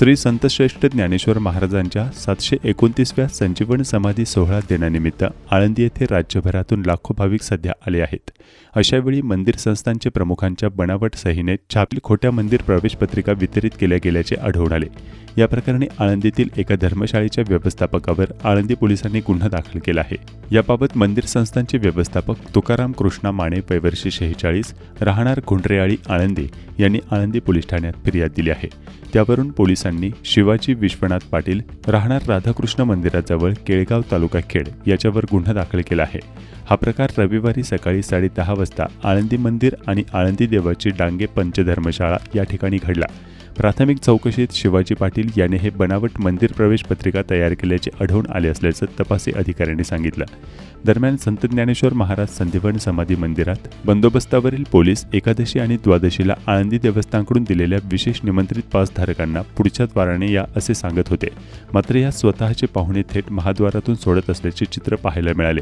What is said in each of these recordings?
श्री संतश्रेष्ठ ज्ञानेश्वर महाराजांच्या सातशे एकोणतीसव्या संजीवन समाधी सोहळा दिनानिमित्त आळंदी येथे राज्यभरातून लाखो भाविक सध्या आले आहेत. अशावेळी मंदिर संस्थांचे प्रमुखांच्या बनावट सहीने छापील खोट्या मंदिर प्रवेशपत्रिका वितरित केल्या गेल्याचे आढळून आले. या प्रकरणी आळंदीतील एका धर्मशाळेच्या व्यवस्थापकावर आळंदी पोलिसांनी गुन्हा दाखल केला आहे. याबाबत मंदिर संस्थांचे व्यवस्थापक तुकाराम कृष्णा माने पैवर्षी शेहेचाळीस राहणार घुंडरेआळी आळंदी यांनी आळंदी पोलीस ठाण्यात फिर्याद दिली आहे. त्यावरून पोलिसांनी शिवाजी विश्वनाथ पाटील राहणार राधाकृष्ण मंदिराजवळ केळगाव तालुका खेड याच्यावर गुन्हा दाखल केला आहे. हा प्रकार रविवारी सकाळी साडेदहा वाजता आळंदी मंदिर आणि आळंदी देवाची डांगे पंचधर्मशाळा या ठिकाणी घडला. प्राथमिक चौकशीत शिवाजी पाटील याने हे बनावट मंदिर प्रवेश पत्रिका तयार केल्याचे आढळून आले असल्याचं तपासी अधिकाऱ्यांनी सांगितलं. दरम्यान संत ज्ञानेश्वर महाराज संधिवन समाधी मंदिरात बंदोबस्तावरील पोलीस एकादशी आणि द्वादशीला आळंदी देवस्थानकडून दिलेल्या विशेष निमंत्रित पासधारकांना पुढच्या द्वाराने या असे सांगत होते. मात्र या स्वतःचे पाहुणे थेट महाद्वारातून सोडत असल्याचे चित्र पाहायला मिळाले.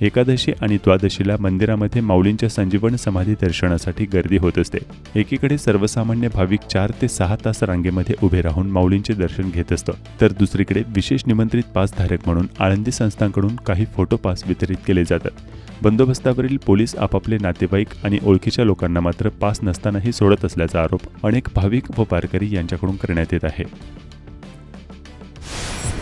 एकादशी आणि द्वादशीला मंदिरामध्ये माऊलींच्या संजीवन समाधी दर्शनासाठी गर्दी होत असते. एकीकडे सर्वसामान्य भाविक चार ते सहा तास रांगेमध्ये उभे राहून माऊलींचे दर्शन घेत असतं. तर दुसरीकडे विशेष निमंत्रित पासधारक म्हणून आळंदी संस्थांकडून काही फोटो पास वितरित केले जातात. बंदोबस्तावरील पोलीस आपापले नातेवाईक आणि ओळखीच्या लोकांना मात्र पास नसतानाही सोडत असल्याचा आरोप अनेक भाविक व वारकरी यांच्याकडून करण्यात येत आहे.